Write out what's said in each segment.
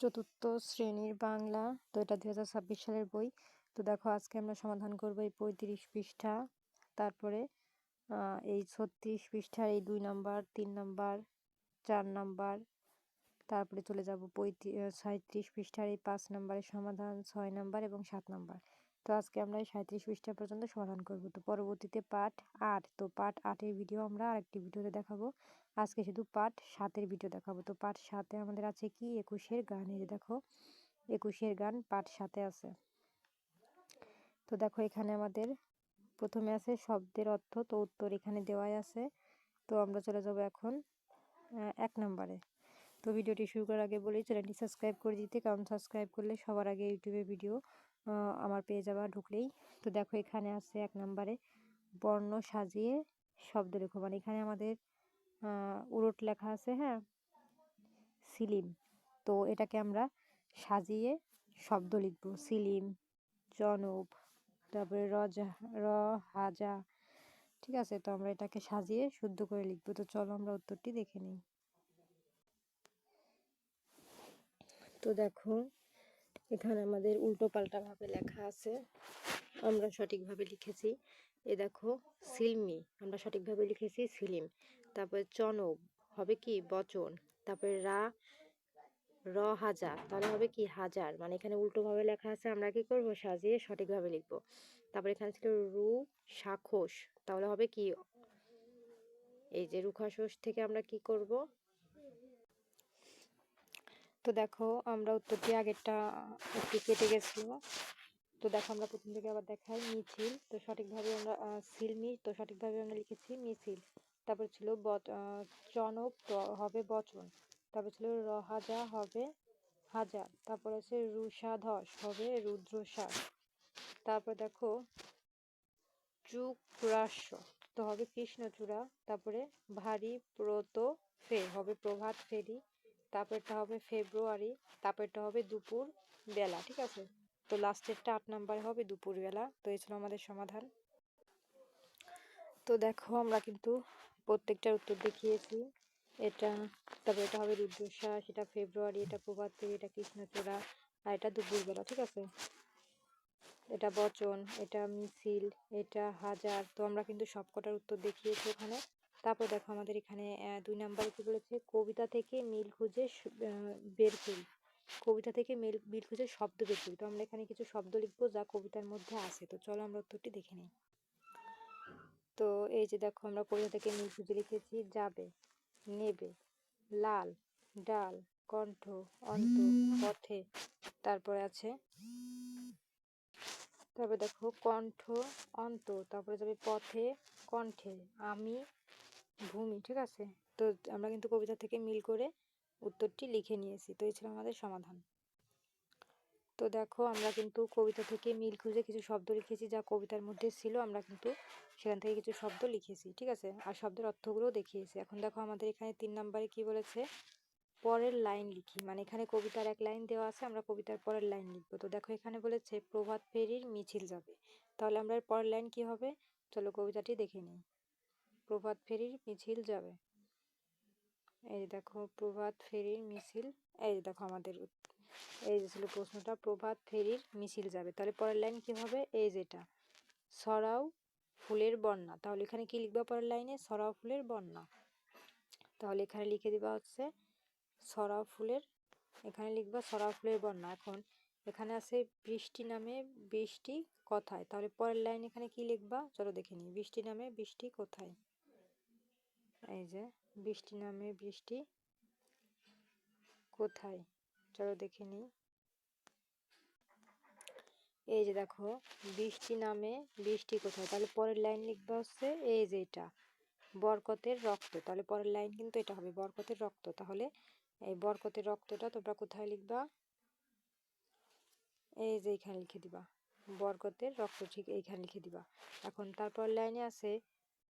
চতুর্থ শ্রেণির বাংলা, তো এটা দু হাজার ছাব্বিশ সালের বই। তো দেখো, আজকে আমরা সমাধান করব এই পঁয়ত্রিশ পৃষ্ঠা। তারপরে এই ছত্রিশ পৃষ্ঠার এই দুই নাম্বার, তিন নাম্বার, চার নাম্বার, তারপরে চলে যাব পঁয়ত্রিশ সাঁত্রিশ পৃষ্ঠার এই পাঁচ নাম্বারের সমাধান, ছয় নাম্বার এবং সাত নাম্বার। তো আজকে আমরা এই সাঁত্রিশ পৃষ্ঠা পর্যন্ত সমাধান করব। তো পরবর্তীতে পাঠ আট, তো পাঠ আটের ভিডিও আমরা আরেকটি ভিডিওতে দেখাবো। আজকে শুধু পাঠ সাতের ভিডিও দেখাবো। তো পাঠ সাতে আমাদের আছে কি? একুশের গান। এই দেখো, একুশের গান পাঠ সাথে আছে। তো দেখো, এখানে আমাদের প্রথমে আছে শব্দের অর্থ, তো উত্তর এখানে দেওয়াই আছে। তো আমরা চলে যাব এখন এক নম্বরে। তো ভিডিওটি শুরু করার আগে বলি চ্যানেলটি সাবস্ক্রাইব করে দিতে। কারণ সাবস্ক্রাইব করলে সবার আগে ইউটিউবে ভিডিও আমার পেয়ে যাওয়া ঢুকলেই। তো দেখো এখানে আছে এক নম্বরে বর্ণ সাজিয়ে শব্দ লেখো। মানে এখানে আমাদের উলট লেখা আছে হ্যাঁ? সিলিম। তো এটাকে আমরা সাজিয়ে শব্দ লিখব। সিলিম, জনব, তারপরে রজা, র, হাজা, ঠিক আছে? তো আমরা এটাকে সাজিয়ে শুদ্ধ করে লিখব। তো চলো আমরা উত্তরটি দেখে নিই। তো দেখো এখানে আমাদের উল্টো পাল্টাভাবে লেখা আছে। আমরা সঠিকভাবে লিখেছি। এ দেখো, সিলমি। আমরা সঠিকভাবে লিখেছি সিলিম। তারপরে চনব। হবে কি? বচন। তারপরে রা, র হাজার। তাহলে হবে কি? হাজার। মানে এখানে উল্টোভাবে লেখা আছে, আমরা কি করব? সাজিয়ে সঠিকভাবে লিখব। তারপরে এখানে ছিল রু সাখোস তাহলে হবে কি? এই যে রুখাশোষ থেকে আমরা কি করব? তো দেখো, আমরা উত্তরটি আগেরটা একটু কেটে গেছিল। তো দেখো, আমরা প্রথম থেকে আবার দেখাই, মিছিল। তো সঠিকভাবে আমরা সিলমি তো সঠিকভাবে আমরা লিখেছি মিছিল। তারপর ছিল চনক হবে বচন। তারপর ছিল রহাজা হবে হাজার তারপর আছে রুষাধস, হবে রুদ্রশ্বাস তারপর দেখো, চুকরাস্য, তো হবে কৃষ্ণচূড়া। তারপরে ভারী প্রত ফে হবে প্রভাত ফেরি তারপরটা হবে ফেব্রুয়ারি, তারপরটা হবে দুপুর বেলা, ঠিক আছে? তো লাস্টেরটা আট নাম্বারে হবে দুপুরবেলা তো এই ছিল আমাদের সমাধান। তো দেখো, আমরা কিন্তু প্রত্যেকটার উত্তর দেখিয়েছি। এটা, তারপরে এটা হবে রুদ্রশ্বাস এটা ফেব্রুয়ারি, এটা প্রভাত এটা কৃষ্ণচূড়া, আর এটা দুপুরবেলা ঠিক আছে? এটা বচন, এটা মিছিল, এটা হাজার, তো আমরা কিন্তু সবকটার উত্তর দেখিয়েছি ওখানে। তারপর দেখো আমাদের এখানে দুই নাম্বারে কি বলেছে? কবিতা থেকে মিল খুঁজে বের করি। কবিতা থেকে মিল মিল খুঁজে শব্দ বের করি। তো আমরা এখানে কিছু শব্দ লিখব যা কবিতার মধ্যে আছে। তো চলো আমরা উত্তরটি দেখে নিই। তো এই যে দেখো আমরা কবিতা থেকে মিল খুঁজে লিখেছি, যাবে, নেবে, লাল, ডাল, কণ্ঠ, অন্ত, পথে, তারপরে আছে, তারপরে দেখো কণ্ঠ, অন্ত, তারপরে যাবে পথে, কণ্ঠে, আমি ভূমি, ঠিক আছে? তো আমরা কিন্তু কবিতা থেকে মিল করে উত্তরটি লিখে নিয়েছি। তো এই ছিল আমাদের সমাধান। তো দেখো, আমরা কিন্তু কবিতা থেকে মিল খুঁজে কিছু শব্দ লিখেছি যা কবিতার মধ্যে ছিল। আমরা কিন্তু সেখান থেকে কিছু শব্দ লিখেছি, ঠিক আছে? আর শব্দের অর্থগুলোও দেখিয়েছি। এখন দেখো, আমাদের এখানে তিন নম্বরে কি বলেছে? পরের লাইন লিখি। মানে এখানে কবিতার এক লাইন দেওয়া আছে, আমরা কবিতার পরের লাইন লিখব। তো দেখো, এখানে বলেছে, প্রভাত ফেরির মিছিল যাবে। তাহলে আমরা পরের লাইন কি হবে? চলো কবিতাটি দেখে নিই। প্রভাত ফেরির মিছিল যাবে। এই দেখো, প্রভাত ফেরির মিছিল। এই দেখো আমাদের এই যে ছিল প্রশ্নটা, প্রভাত ফেরির মিছিল যাবে। তাহলে পরের লাইন কি হবে? এই যেটা সরাও ফুলের বন্যা। তাহলে এখানে কি লিখবা পরের লাইনে? সরাও ফুলের বন্যা। তাহলে এখানে লিখে দিবা হচ্ছে, সরাও ফুলের, এখানে লিখবা সরাও ফুলের বন্যা। এখন এখানে আছে বৃষ্টি নামে বৃষ্টি কোথায়? তাহলে পরের লাইন এখানে কি লিখবা? চলো দেখে নিই। বৃষ্টি নামে বৃষ্টি কোথায়? এই যে, বৃষ্টি নামে বৃষ্টি। কোথায়? চলো দেখে নিই। এই যে দেখো, বৃষ্টি নামে বৃষ্টি কোথায়? তাহলে পরের লাইন লিখবা হচ্ছে এই যে এটা, বরকতের রক্ত। তাহলে পরের লাইন কিন্তু এটা হবে, বরকতের রক্ত। তাহলে এই বরকতের রক্তটা তোমরা কোথায় লিখবা? এই যে এখানে লিখে দিবা, বরকতের রক্ত ঠিক এইখানে লিখে দিবা। এখন তারপর লাইনে আছে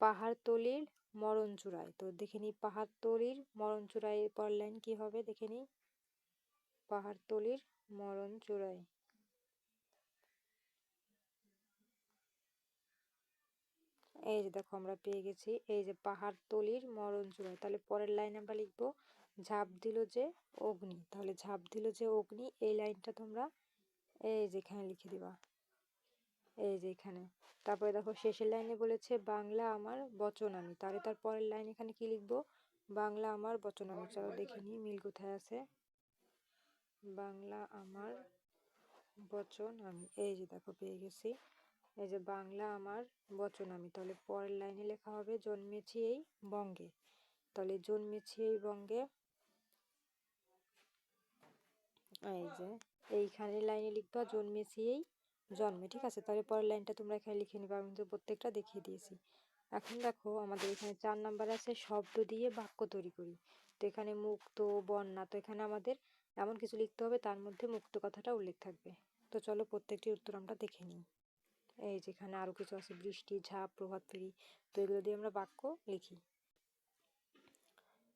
পাহাড়তলির মরণ চূড়ায়। তো দেখে নিই পাহাড়তলির মরণ চূড়ায় পর লাইন কি হবে? দেখে নিই। পাহাড়তলির মরণ চূড়ায়। এই যে দেখো, আমরা পেয়ে গেছি। এই যে পাহাড়তলির মরণ চূড়ায়। তাহলে পরের লাইন আমরা লিখব, ঝাঁপ দিল যে অগ্নি। তাহলে ঝাঁপ দিল যে অগ্নি, এই লাইনটা তোমরা এই যেখানে লিখে দিবা। এই যে এখানে। তারপরে দেখো শেষের লাইনে বলেছে, বাংলা আমার বচন আমি তাহলে তার পরের লাইন এখানে কি লিখব? বাংলা আমার বচন আমি চলো দেখে নিই, মিল কোথায় আছে? বাংলা আমার বচন আমি এই যে দেখো, পেয়ে গেছি। এই যে, বাংলা আমার বচন আমি তাহলে পরের লাইনে লেখা হবে, জন্মেছি এই বঙ্গে। তাহলে জন্মেছি এই বঙ্গে। এই যে এইখানে লাইনে লিখবা, জন্মেছি এই জন্মে, ঠিক আছে? তাহলে পরের লাইনটা তোমরা এখানে লিখে নিবা, আমি তো প্রত্যেকটা দেখিয়ে দিয়েছি। এখন দেখো, আমাদের এখানে চার নাম্বার আছে, শব্দ দিয়ে বাক্য তৈরি করি। তো এখানে মুক্ত, বন্যা, তো এখানে আমাদের এমন কিছু লিখতে হবে, তার মধ্যে মুক্ত কথাটা উল্লেখ থাকবে। তো চলো প্রত্যেকটি উত্তর আমরা দেখে নিই। এই যেখানে আরও কিছু আছে, বৃষ্টি, ঝাঁপ, প্রভাত ফেরি, তো এগুলো দিয়ে আমরা বাক্য লিখি।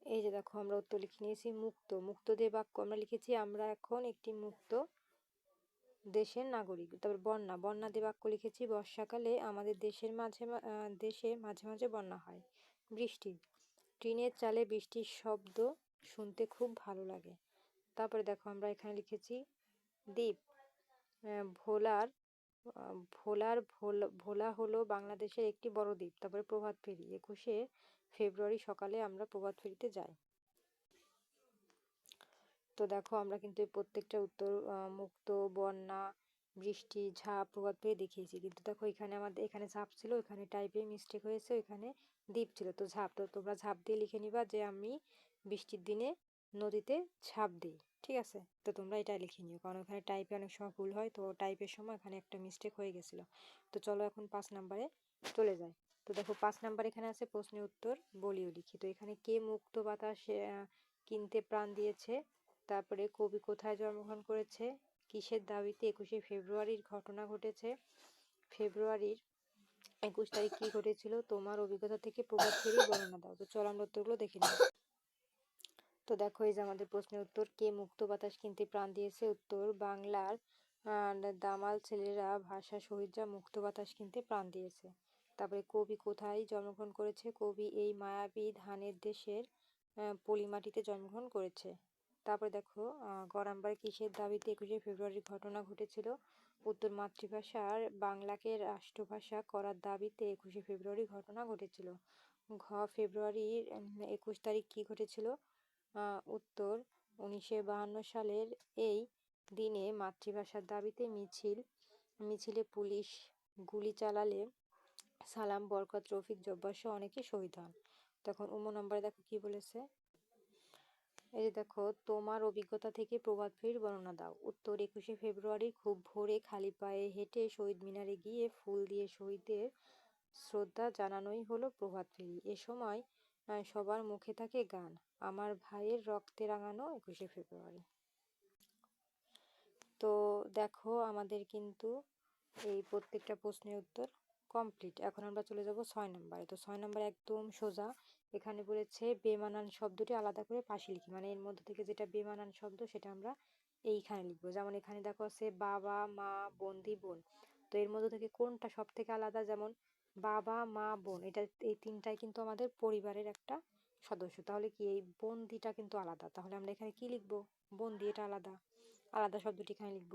এই যে দেখো, আমরা উত্তর লিখে নিয়েছি, মুক্ত। মুক্ত দিয়ে বাক্য আমরা লিখেছি, আমরা এখন একটি মুক্ত দেশের নাগরিক। তারপর বন্যা বন্যা দিয়ে বাক্য লিখেছি, বর্ষাকালে আমাদের দেশের মাঝে দেশে মাঝে মাঝে বন্যা হয়। বৃষ্টি, টিনের চালে বৃষ্টির শব্দ শুনতে খুব ভালো লাগে। তারপরে দেখো আমরা এখানে লিখেছি, দ্বীপ ভোলার ভোলার ভোলা হলো বাংলাদেশের একটি বড় দ্বীপ। তারপরে প্রভাত ফেরি একুশে ফেব্রুয়ারি সকালে আমরা প্রভাত ফেরিতে যাই। তো দেখো আমরা কিন্তু প্রত্যেকটা উত্তর মুক্ত, বন্যা, বৃষ্টি, ঝাঁপ, প্রভাত পেয়ে দেখিয়েছি। কিন্তু দেখো এখানে আমাদের, এখানে ঝাঁপ ছিল এখানে টাইপে মিস্টেক হয়েছে এখানে দ্বীপ ছিল। তো ঝাঁপ, তো তোমরা ঝাঁপ দিয়ে লিখে নিবা যে আমি বৃষ্টির দিনে নদীতে ঝাঁপ দিই, ঠিক আছে? তো তোমরা এটা লিখে নিও, কারণ ওখানে টাইপে অনেক সময় ভুল হয়, তো টাইপের সময় এখানে একটা মিস্টেক হয়ে গেছিল। তো চলো এখন পাঁচ নাম্বারে চলে যায় তো দেখো পাঁচ নাম্বার এখানে আছে প্রশ্নের উত্তর, বলিও লিখি। তো এখানে কে মুক্ত বাতাস কিনতে প্রাণ দিয়েছে? তারপরে কবি কোথায় জন্মগ্রহণ করেছে? কিসের দাবিতে একুশে ফেব্রুয়ারির ঘটনা ঘটেছে? ফেব্রুয়ারির একুশ তারিখ কি ঘটেছিল? তোমার অভিজ্ঞতা থেকে প্রভাত ফেরি বর্ণনা দাও। তো চল আমরা উত্তরগুলো দেখে নিই। তো দেখো, এই যে আমাদের প্রশ্নের উত্তর, কে মুক্ত বাতাস কিনতে প্রাণ দিয়েছে? উত্তর, বাংলার দামাল ছেলেরা ভাষা শহীদরা মুক্ত বাতাস কিনতে প্রাণ দিয়েছে। তারপরে কবি কোথায় জন্মগ্রহণ করেছে? কবি এই মায়াবী ধানের দেশের পলিমাটিতে জন্মগ্রহণ করেছে। তারপরে দেখো গরামবার কিসের দাবিতে একুশে ফেব্রুয়ারির ঘটনা ঘটেছিল? উত্তর মাতৃভাষার বাংলাকে রাষ্ট্রভাষা করার দাবিতে একুশে ফেব্রুয়ারি ঘটনা ঘটেছিল। ঘ ফেব্রুয়ারির একুশ তারিখ কি ঘটেছিল? উত্তর, উনিশশো বাহান্ন সালের এই দিনে মাতৃভাষার দাবিতে মিছিল, মিছিলে পুলিশ গুলি চালালে সালাম, বরকত, রফিক, জব্বার সহ অনেকে শহীদ হন। তখন উম নম্বরে দেখো কি বলেছে? এই যে দেখো, তোমার অভিজ্ঞতা থেকে প্রভাত ফেরির বর্ণনা দাও। উত্তর একুশে ফেব্রুয়ারি খুব ভোরে খালি পায়ে হেঁটে শহীদ মিনারে গিয়ে ফুল দিয়ে শহীদদের শ্রদ্ধা জানানোই হলো প্রভাত ফেরি। এ সময় সবার মুখে থাকে গান। আমার ভাইয়ের রক্তে রাঙানো একুশে ফেব্রুয়ারি। তো দেখো, আমাদের কিন্তু এই প্রত্যেকটা প্রশ্নের উত্তর কমপ্লিট এখন আমরা চলে যাব ছয় নম্বরে। তো ছয় নম্বর একদম সোজা। এখানে বলেছে বেমানান শব্দটি আলাদা করে পাশে লিখি। মানে এর মধ্যে থেকে যেটা বেমানান শব্দ সেটা আমরা এইখানে লিখব। যেমন এখানে দেখো আছে বাবা, মা বন্দি বোন। তো এর মধ্যে থেকে কোনটা সব থেকে আলাদা? যেমন বাবা, মা, বোন। এটা এই তিনটাই কিন্তু আমাদের পরিবারের একটা সদস্য। তাহলে কি এই বন্দিটা কিন্তু আলাদা? তাহলে আমরা এখানে কি লিখব? বন্দি এটা আলাদা। আলাদা শব্দটি এখানে লিখব।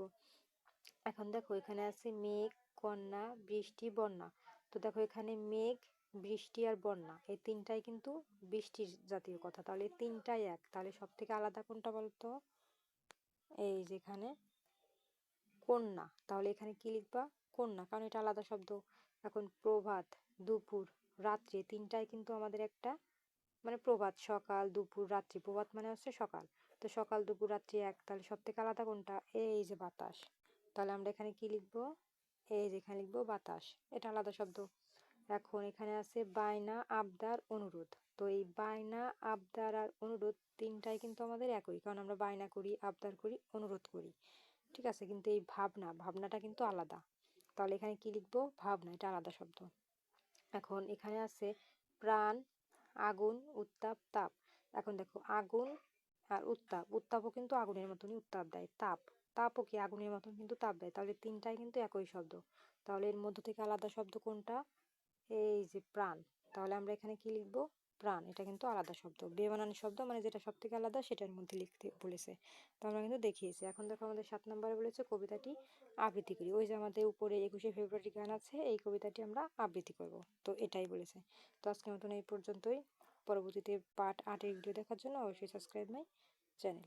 এখন দেখো এখানে আছে মেঘ কন্যা, বৃষ্টি, বন্যা। তো দেখো এখানে মেঘ, বৃষ্টি আর বন্যা। এই তিনটাই কিন্তু বৃষ্টির জাতীয় কথা। তাহলে তিনটাই এক। তাহলে সব থেকে আলাদা কোনটা বলতো? এই যেখানে কন্যা। তাহলে এখানে কি লিখবা? কন্যা। কারণ এটা আলাদা শব্দ। এখন প্রভাত, দুপুর, রাত্রি। তিনটাই কিন্তু আমাদের একটা মানে প্রভাত, সকাল, দুপুর, রাত্রি। প্রভাত মানে হচ্ছে সকাল। তো সকাল, দুপুর, রাত্রি এক। তাহলে সব থেকে আলাদা কোনটা? এই যে বাতাস। তাহলে আমরা এখানে কি লিখব? এই যে এখানে লিখব বাতাস, এটা আলাদা শব্দ। এখন এখানে আছে বায়না, আবদার, অনুরোধ। তো এই বায়না, আবদার আর অনুরোধ তিনটাই কিন্তু আমাদের একই। কারণ আমরা বায়না করি, আবদার করি, অনুরোধ করি। ঠিক আছে? কিন্তু এই ভাবনা, ভাবনাটা কিন্তু আলাদা। তাহলে এখানে কি লিখব? ভাবনা, এটা আলাদা শব্দ। এখন এখানে আছে প্রাণ, আগুন, উত্তাপ, তাপ। এখন দেখো, আগুন আর উত্তাপ। উত্তাপও কিন্তু আগুনের মতনই উত্তাপ দেয়, তাপ। তাপও কি আগুনের মতন কিন্তু তাপ দেয়। তাহলে তিনটাই কিন্তু একই শব্দ। তাহলে এর মধ্য থেকে আলাদা শব্দ কোনটা? এই যে প্রাণ। তাহলে আমরা এখানে কি লিখব? প্রাণ। এটা কিন্তু আলাদা শব্দ। বেমানান শব্দ মানে যেটা সব থেকে আলাদা সেটার মধ্যে লিখতে বলেছে। তো আমরা কিন্তু দেখিয়েছি। এখন দেখো আমাদের সাত নম্বরে বলেছে কবিতাটি আবৃত্তি করি। ওই যে আমাদের উপরে একুশে ফেব্রুয়ারি গান আছে, এই কবিতাটি আমরা আবৃত্তি করব। তো এটাই বলেছে। তো আজকের মতন এই পর্যন্তই। পরবর্তীতে পার্ট আটের ভিডিও দেখার জন্য অবশ্যই সাবস্ক্রাইব মাই চ্যানেল।